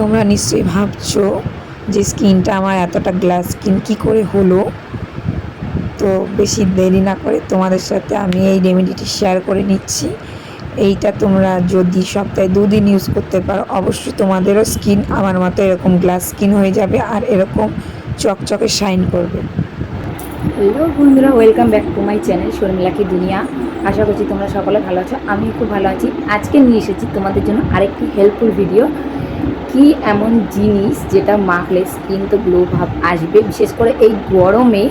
তোমরা নিশ্চয়ই ভাবছ যে স্কিনটা আমার এতটা গ্লাস স্কিন কী করে হলো? তো বেশি দেরি না করে তোমাদের সাথে আমি এই রেমেডিটি শেয়ার করে নিচ্ছি। এইটা তোমরা যদি সপ্তাহে দুদিন ইউজ করতে পারো, অবশ্যই তোমাদেরও স্কিন আমার মতো এরকম গ্লাস স্কিন হয়ে যাবে আর এরকম চকচকে শাইন করবে। হ্যালো বন্ধুরা welcome back to my channel শর্মিলাকি দুনিয়া আশা করছি তোমরা সকলে ভালো আছো আমি খুব ভালো আছি। আজকে নিয়ে এসেছি তোমাদের জন্য আরেকটি হেল্পফুল ভিডিও কি এমন জিনিস যেটা মাখলে স্কিন তো গ্লো ভাব আসবে? বিশেষ করে এই গরমে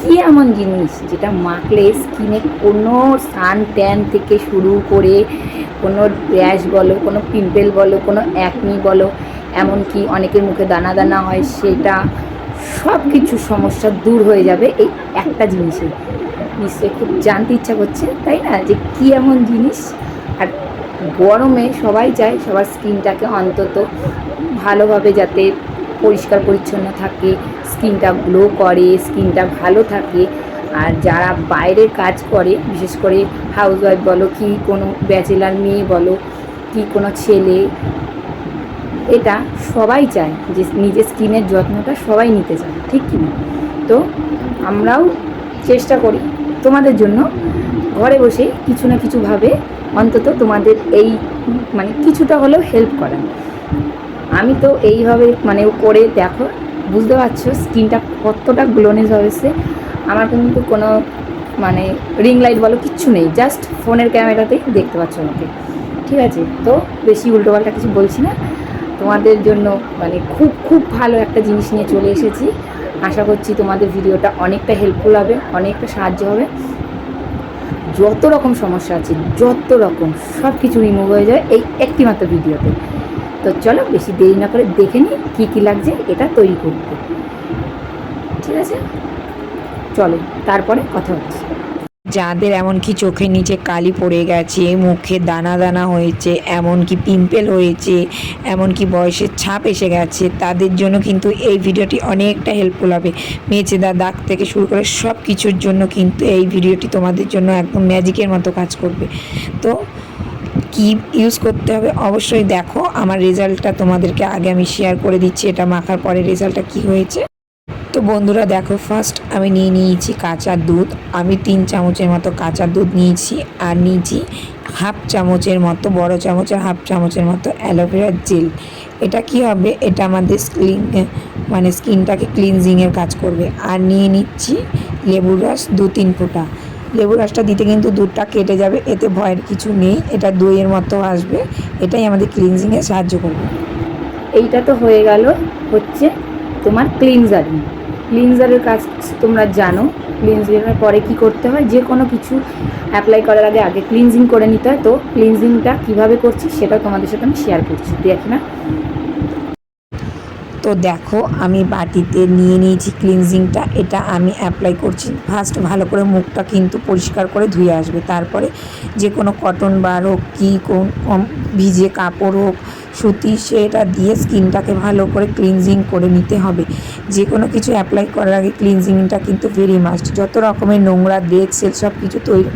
কি এমন জিনিস যেটা মাখলে স্কিনে কোনো সান ট্যান থেকে শুরু করে কোনো র্যাশ বলো, কোনো পিম্পল বলো, কোনো অ্যাকনি বলো, এমনকি অনেকের মুখে দানা দানা হয় সেটা সব কিছু সমস্যা দূর হয়ে যাবে এই একটা জিনিসে। নিশ্চয়ই খুব জানতে ইচ্ছা করছে, তাই না? যে কী এমন জিনিস গরমে সবাই চায় সবার স্কিনটাকে অন্তত ভালোভাবে যাতে পরিষ্কার পরিচ্ছন্ন থাকে, স্কিনটা গ্লো করে, স্কিনটা ভালো থাকে। আর যারা বাইরের কাজ করে, বিশেষ করে হাউসওয়াইফ বলো কি কোনো ব্যাচেলার মেয়ে বলো কি কোনো ছেলে, এটা সবাই চায় যে নিজের স্কিনের যত্নটা সবাই নিতে চায়, ঠিক কি না? তো আমরাও চেষ্টা করি তোমাদের জন্য ঘরে বসে কিছু না কিছুভাবে অন্তত তোমাদের এই মানে কিছুটা হলেও হেল্প করা। আমি তো এইভাবে মানে করে দেখো, বুঝতে পারছ স্কিনটা কতটা গ্লোনেস হয়েছে আমার কিন্তু কোনো মানে রিং লাইট বলো কিচ্ছু নেই জাস্ট ফোনের ক্যামেরাতেই দেখতে পাচ্ছ আমাকে। ঠিক আছে, তো বেশি উল্টোপাল্টা কিছু বলছি না। তোমাদের জন্য মানে খুব খুব ভালো একটা জিনিস নিয়ে চলে এসেছি। আশা করছি তোমাদের ভিডিওটা অনেকটা হেল্পফুল হবে, অনেকটা সাহায্য হবে। যত রকম সমস্যা আছে, যত রকম সব কিছু রিমুভ হয়ে যায় এই একটি মাত্র ভিডিওতে। তো চলো বেশি দেরি না করে দেখে নিই কী কী লাগছে, এটা তৈরি করতে। ঠিক আছে? চলো, তারপরে কথা হচ্ছে। যাদের এমনকি চোখের নিচে কালি পড়ে গেছে, মুখে দানা দানা হয়েছে, এমনকি পিম্পেল হয়েছে, এমনকি বয়সের ছাপ এসে গেছে, তাদের জন্য কিন্তু এই ভিডিওটি অনেকটা হেল্পফুল হবে। মেচেদা দাগ থেকে শুরু করে সব কিছুর জন্য কিন্তু এই ভিডিওটি তোমাদের জন্য একদম ম্যাজিকের মতো কাজ করবে। তো, কি ইউজ করতে হবে অবশ্যই দেখো, আমার রেজাল্টটা তোমাদেরকে আগে আমি শেয়ার করে দিচ্ছি, এটা মাখার পরে রেজাল্টটা কি হয়েছে? তো বন্ধুরা দেখো ফার্স্ট আমি নিয়ে নিয়েছি কাঁচা দুধ। আমি তিন চামচের মতো কাঁচা দুধ নিয়েছি আর নিয়েছি হাফ চামচের মতো, বড় চামচের, হাফ চামচের মতো অ্যালোভেরা জেল। এটা কি হবে? এটা আমাদের স্কিন মানে স্কিনটাকে ক্লিনজিংয়ের কাজ করবে। আর নিয়ে নিচ্ছি লেবুর রস দু তিন ফোঁটা। লেবুর রসটা দিতে কিন্তু দুধটা কেটে যাবে, এতে ভয়ের কিছু নেই। এটা দইয়ের মতো আসবে, এটাই আমাদের ক্লিনজিংয়ে সাহায্য করবে। এইটা তো হয়ে গেল হচ্ছে তোমার ক্লিনজারিং ক্লিনজারের কাজ তোমরা জানো। ক্লিনজিংয়ের পরে কি করতে হয়? যে কোনো কিছু অ্যাপ্লাই করার আগে আগে ক্লিনজিং করে নিতে হয়। তো ক্লিনজিংটা কীভাবে করছি সেটা তোমাদের সাথে আমি শেয়ার করছি। দেখি না তো দেখো, আমি বাটিতে নিয়ে নিয়েছি ক্লিনজিংটা এটা আমি অ্যাপ্লাই করছি। ফার্স্ট ভালো করে মুখটা কিন্তু পরিষ্কার করে ধুয়ে আসবে। তারপরে যে কোনো কটন বার হোক, কী কোন, কম- ভিজে কাপড় হোক, সুতি সেটা দিয়ে স্কিনটাকে ভালো করে ক্লিনজিং করে নিতে হবে। যে কোনো কিছু অ্যাপ্লাই করার আগে ক্লিনজিংটা কিন্তু ভেরি মাস্ট যত রকমের নোংরা ডেট সেল সব কিছু তৈরি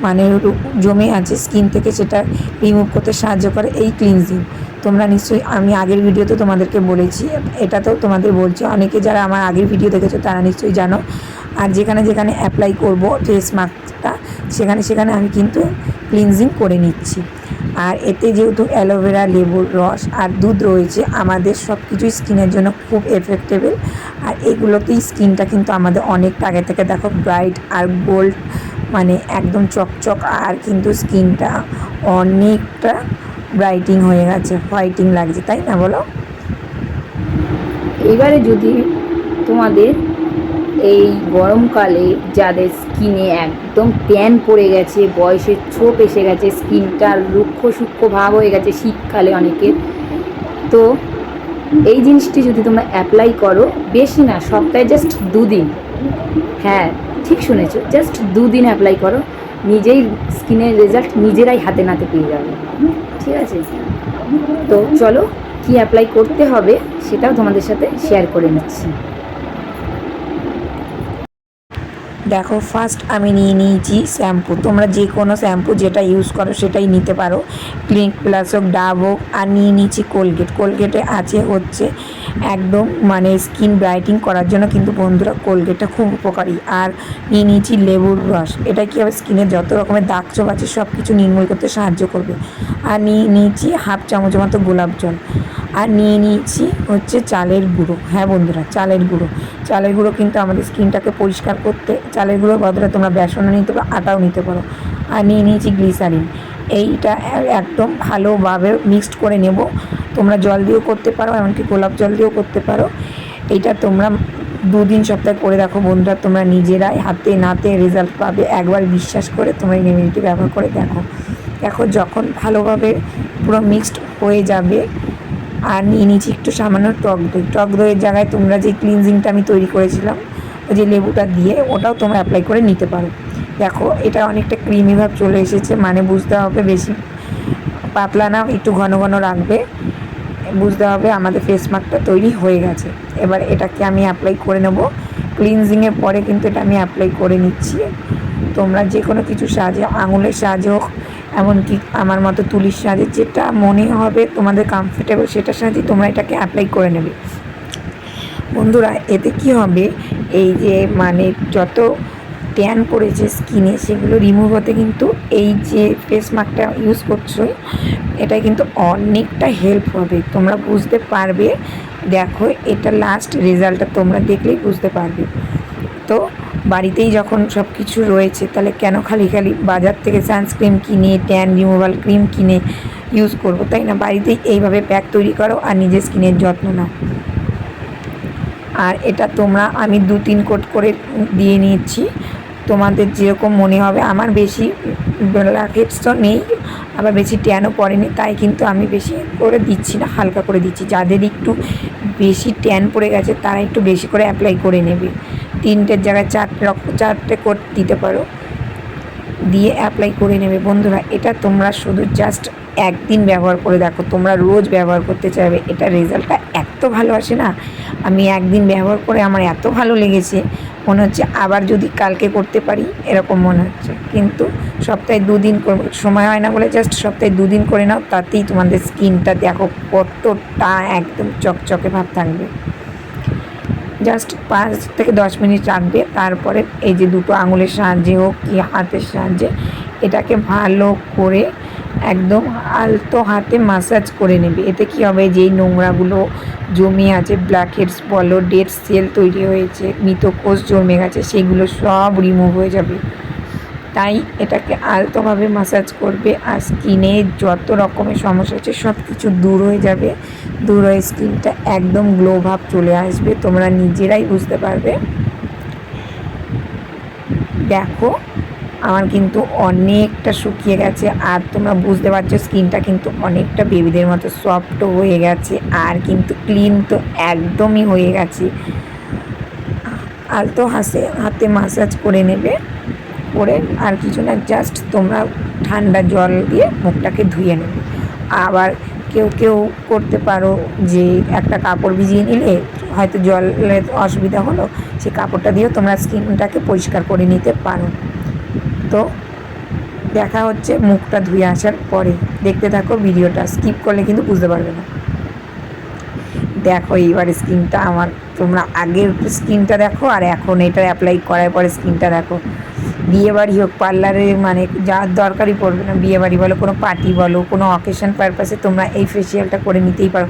মানে জমে আছে স্কিন থেকে সেটা রিমুভ করতে সাহায্য করে এই ক্লিনজিং তোমরা নিশ্চয়ই, আমি আগের ভিডিওতে তোমাদেরকে বলেছি এটা তো তোমাদের বলছি, অনেকে যারা আমার আগের ভিডিও দেখেছ, তারা নিশ্চয়ই জানো। আর যেখানে যেখানে অ্যাপ্লাই করব ফেস মাস্কটা সেখানে সেখানে আমি কিন্তু ক্লিনজিং করে নিচ্ছি। আর এতে যেহেতু অ্যালোভেরা লেবুর রস আর দুধ রয়েছে, আমাদের সব কিছুই স্কিনের জন্য খুব এফেক্টেবল আর এগুলোতেই স্কিনটা কিন্তু আমাদের অনেকটা আগে থেকে দেখো ব্রাইট আর গোল্ড মানে একদম চকচক, আর কিন্তু স্কিনটা অনেকটা ব্রাইটিং হয়ে গেছে হোয়াইটিং লাগছে, তাই না বলো? এবারে যদি তোমাদের এই গরমকালে যাদের স্কিনে একদম ট্যান পড়ে গেছে, বয়সের ছোপ এসে গেছে স্কিনটার রুক্ষ সূক্ষ্ম ভাব হয়ে গেছে শীতকালে অনেকের, তো এই জিনিসটি যদি তোমরা অ্যাপ্লাই করো, বেশি না, সপ্তাহে জাস্ট দুদিন। হ্যাঁ ঠিক শুনেছো জাস্ট দুদিন অ্যাপ্লাই করো। নিজেই স্কিনের রেজাল্ট নিজেরাই হাতে নাতে পেয়ে যাবে। ঠিক আছে? তো চলো, কি অ্যাপ্লাই করতে হবে সেটাও তোমাদের সাথে শেয়ার করে নিচ্ছি। দেখো ফার্স্ট আমি নিয়ে নিয়েছি শ্যাম্পু তোমরা যে কোনো শ্যাম্পু যেটা ইউজ করো সেটাই নিতে পারো। ক্লিনিক প্লাস হোক ডাব হোক, আর নিয়ে নিয়েছি কোলগেট কোলগেটে আছে হচ্ছে একদম মানে স্কিন ব্রাইটিং করার জন্য কিন্তু বন্ধুরা কোলগেটটা খুব উপকারী। আর নিয়ে নিয়েছি লেবুর রস। এটা কি হবে স্কিনের যত রকমের দাগ ছোপ আছে সব কিছু নির্মূল করতে সাহায্য করবে। আর নিয়ে নিয়েছি হাফ চামচ মতো গোলাপ জল। আর নিয়ে নিয়েছি হচ্ছে চালের গুঁড়ো। হ্যাঁ বন্ধুরা, চালের গুঁড়ো। চালের গুঁড়ো কিন্তু আমাদের স্কিনটাকে পরিষ্কার করতে, চালের গুঁড়োর বদলে তোমরা বেসনও নিতে পারো, আটাও নিতে পারো। আর নিয়ে নিয়েছি গ্লিসারিন এইটা একদম ভালোভাবে মিক্সড করে নেব। তোমরা জল দিয়েও করতে পারো, এমনকি গোলাপ জল দিয়েও করতে পারো। এইটা তোমরা দুদিন সপ্তাহে করে দেখো বন্ধুরা, তোমরা নিজেরাই হাতে নাতে রেজাল্ট পাবে। একবার বিশ্বাস করে তোমরা এই ব্যবহার করে দেখো। দেখো যখন ভালোভাবে পুরো মিক্সড হয়ে যাবে, আর নিয়ে নিয়েছি একটু সামান্য টক দই। টক দইয়ের জায়গায় তোমরা যে ক্লিনজিংটা আমি তৈরি করেছিলাম, ওই যে লেবুটা দিয়ে ওটাও তোমরা অ্যাপ্লাই করে নিতে পারো। দেখো, এটা অনেকটা ক্রিমি ভাব চলে এসেছে মানে বুঝতে হবে বেশি পাতলা না, একটু ঘন ঘন রাখবে। বুঝতে হবে আমাদের ফেস মাস্কটা তৈরি হয়ে গেছে। এবার এটাকে আমি অ্যাপ্লাই করে নেব। ক্লিনজিংয়ের পরে কিন্তু এটা আমি অ্যাপ্লাই করে নিচ্ছি। তোমরা যে কোনো কিছু সাহায্যে, আঙুলের সাহায্যে হোক, এমনকি আমার মতো তুলির সাহায্যে, যেটা মনে হবে তোমাদের কমফোর্টেবল সেটার সাহায্যে তোমরা এটাকে অ্যাপ্লাই করে নেবে। বন্ধুরা, এতে কি হবে? এই যে মানে যত ট্যান পড়েছে স্কিনে সেগুলো রিমুভ হতে কিন্তু এই যে ফেস মাস্কটা ইউজ করছ এটা কিন্তু অনেকটা হেল্প হবে। তোমরা বুঝতে পারবে, দেখো এটা লাস্ট রেজাল্টটা তোমরা দেখলেই বুঝতে পারবে। তো বাড়িতেই যখন সব কিছু রয়েছে, তাহলে কেন খালি খালি বাজার থেকে সানস্ক্রিন কিনে ট্যান রিমুভাল ক্রিম কিনে ইউজ করব, তাই না? বাড়িতেই এইভাবে প্যাক তৈরি করো আর নিজের স্কিনের যত্ন নাও। আর এটা তোমরা আমি দু তিন কোট করে দিয়ে নিচ্ছি তোমাদের যেরকম মনে হবে, আমার বেশি ব্ল্যাকহেডস তো নেই, আবার বেশি ট্যানও পড়েনি, তাই কিন্তু আমি বেশি করে দিচ্ছি না, হালকা করে দিচ্ছি। যাদের একটু বেশি ট্যান পড়ে গেছে, তারা একটু বেশি করে অ্যাপ্লাই করে নেবে। তিনটের জায়গায় চারটে চারটে কোট দিতে পারো, দিয়ে অ্যাপ্লাই করে নেবে। বন্ধুরা, এটা তোমরা শুধু জাস্ট একদিন ব্যবহার করে দেখো, তোমরা রোজ ব্যবহার করতে চাইবে, এটা রেজাল্টটা এত ভালো আসে না। আমি একদিন ব্যবহার করে আমার এত ভালো লেগেছে, মনে হচ্ছে আবার যদি কালকে করতে পারি, এরকম মনে হচ্ছে। কিন্তু সপ্তাহে দুদিন সময় হয় না বলে জাস্ট সপ্তাহে দুদিন করে নাও, তাতেই তোমাদের স্কিনটা দেখো কতটা একদম চকচকে ভাব থাকবে। জাস্ট পাঁচ থেকে দশ মিনিট রাখবে, তারপরে এই যে দুটো আঙুলের সাহায্যে হোক কি হাতের সাহায্যে, এটাকে ভালো করে একদম আলতো হাতে মাসাজ করে নেবে। এতে কি হবে? যেই নোংরাগুলো জমে আছে ব্ল্যাক হেডস বলো ডেড সেল তৈরি হয়েছে মৃত কোষ জমে গেছে, সেগুলো সব রিমুভ হয়ে যাবে। তাই এটাকে আলতোভাবে মাসাজ করবে আর স্কিনে যত রকমের সমস্যা আছে সব কিছু দূর হয়ে যাবে। দূর হয়ে স্কিনটা একদম গ্লো ভাব চলে আসবে, তোমরা নিজেরাই বুঝতে পারবে। দেখো আমার কিন্তু অনেকটা শুকিয়ে গেছে আর তোমরা বুঝতে পারছ স্কিনটা কিন্তু অনেকটা বেবিদের মতো সফটও হয়ে গেছে আর কিন্তু ক্লিন তো একদমই হয়ে গেছে। আলতো হাসে, হাতে মাসাজ করে নেবে, করে আর কিছু না জাস্ট তোমরা ঠান্ডা জল দিয়ে মুখটাকে ধুয়ে নেবে। আবার কেউ কেউ করতে পারো যে একটা কাপড় ভিজিয়ে নিলে হয়তো জলের অসুবিধা হলো সেই কাপড়টা দিয়েও তোমরা স্কিনটাকে পরিষ্কার করে নিতে পারো। তো দেখা হচ্ছে, মুখটা ধুয়ে আসার পরে। দেখতে থাকো, ভিডিওটা স্কিপ করলে কিন্তু বুঝতে পারবে না। দেখো, এইবার স্কিনটা আমার, তোমরা আগের স্কিনটা দেখো আর এখন এটা অ্যাপ্লাই করার পরে স্কিনটা দেখো। বিয়ে বাড়ি হোক পার্লারে মানে যার দরকারই পড়বে না বিয়ে বাড়ি বলো, কোনো পার্টি বলো, কোনো অকেশন পারপাসে তোমরা এই ফেসিয়ালটা করে নিতেই পারো।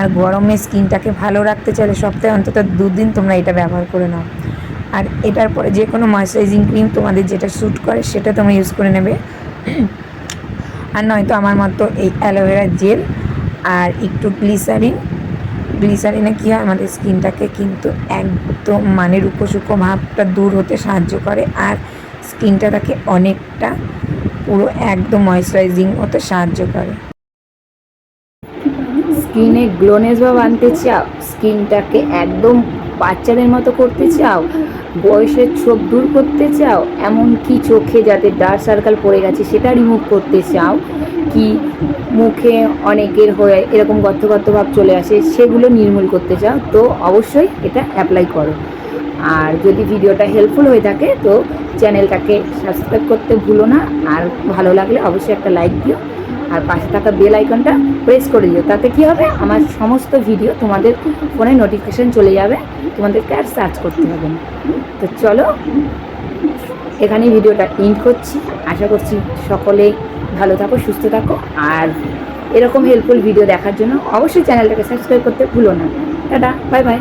আর গরমে স্কিনটাকে ভালো রাখতে চাইলে সপ্তাহে অন্তত দুদিন তোমরা এটা ব্যবহার করে নাও। আর এটার পরে যে কোনো ময়শ্চারাইজিং ক্রিম তোমাদের যেটা স্যুট করে, সেটা তোমরা ইউজ করে নেবে। আর নয়তো আমার মতো এই অ্যালোভেরা জেল আর একটু গ্লিসারিন গ্লিসারিনে কী হয়, আমাদের স্কিনটাকে কিন্তু একদম মানে রুকো শুকো ভাবটা দূর হতে সাহায্য করে আর স্কিনটা তাকে অনেকটা পুরো একদম ময়শ্চারাইজিং হতে সাহায্য করে। স্কিনে গ্লোনেস বা আনতে চাও স্কিনটাকে একদম বাচ্চাদের মতো করতে চাও? বয়সের ছোপ দূর করতে চাও? এমনকি চোখে যাতে ডার্ক সার্কেল পড়ে গেছে সেটা রিমুভ করতে চাও? কি মুখে অনেকের হয়ে এরকম গর্ত গর্ত ভাব চলে আসে সেগুলো নির্মূল করতে চাও? তো অবশ্যই এটা অ্যাপ্লাই করো। আর যদি ভিডিওটা হেল্পফুল হয়ে থাকে, তো চ্যানেলটাকে সাবস্ক্রাইব করতে ভুলো না। আর ভালো লাগলে অবশ্যই একটা লাইক দিও। আর পাশে থাকা বেল আইকনটা প্রেস করে দিও। তাতে কি হবে? আমার সমস্ত ভিডিও তোমাদের ফোনে নোটিফিকেশন চলে যাবে। তোমাদেরকে আর সার্চ করতে হবে না। তো চলো এখানেই ভিডিওটা এন্ড করছি। আশা করছি সকলে ভালো থাকো, সুস্থ থাকো। আর এরকম হেল্পফুল ভিডিও দেখার জন্য অবশ্যই চ্যানেলটাকে সাবস্ক্রাইব করতে ভুলো না। Tata bye bye